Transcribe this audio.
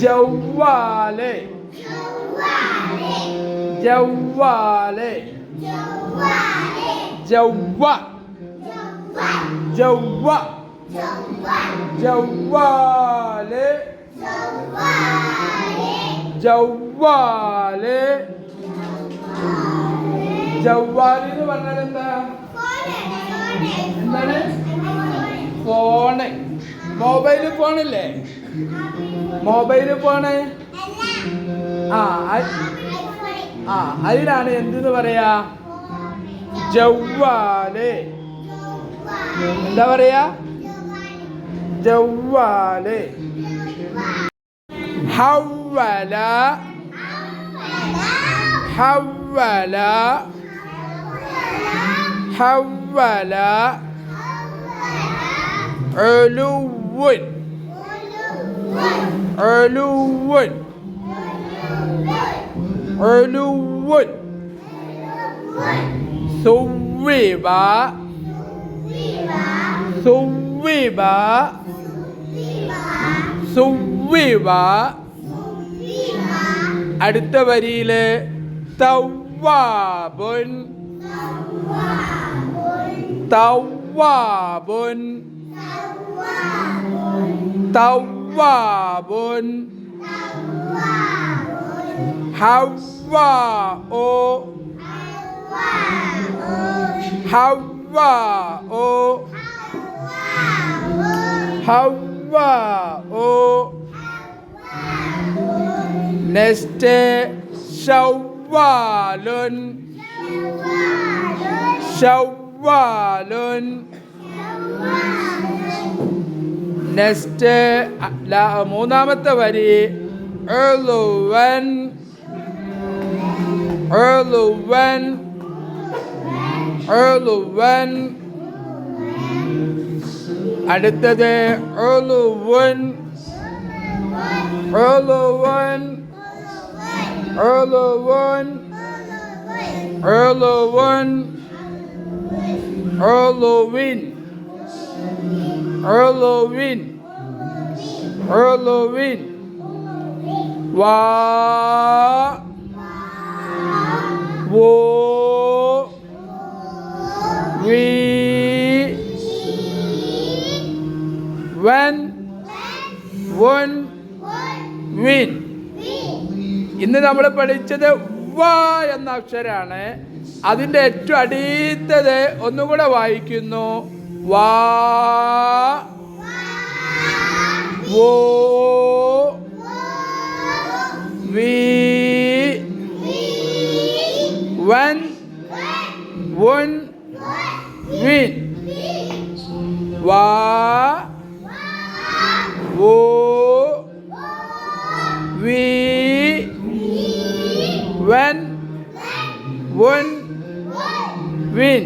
ജവ്വാൽ ജവ്വാലെ ജവ്വ ജവ്വ ജവ്വാലെ ജവ്വാലെ ജവ്വാൽ എന്ന് പറഞ്ഞാൽ എന്താ? എന്താണ്? ഫോണ്. മൊബൈൽ ഫോണില്ലേ? മൊബൈൽ ഫോണ് ആ ആ അതിനാണ് എന്തെന്ന് പറയാ? ജവ്വാൽ. എന്താ പറയാ? ജവ്വാൽ. ഹവ്വല ഹവ്വല ഹവ്വല ഉലുവുൻ ഉലുവുൻ ഉലുവുൻ സുവ്വിബ സുവ്വിബ സുവ്വിബ അടുത്ത വരിയിൽ തവ്വാബുൻ. തവ്വാബുൻ. حواء حواء حواء حواء Next شوال شوال നെക്സ്റ്റ് മൂന്നാമത്തെ വരി എഴുവൻ എഴുവൻ എഴുവൻ അടുത്തത് എഴുവൻ എഴുവൻ എഴുവൻ എഴുവൻ എഴുവിൻ എഴുവിൻ Halloween. Wa. Wo. We. When. When. Win. ഇന്ന് നമ്മൾ പഠിച്ചത് വ എന്ന അക്ഷരാണ് അതിന്റെ ഏറ്റവും അടിയത്തത് ഒന്നുകൂടെ വായിക്കുന്നു വാ വോ വി വൻ വൻ വിൻ വാ വോ വി വൻ വൻ വിൻ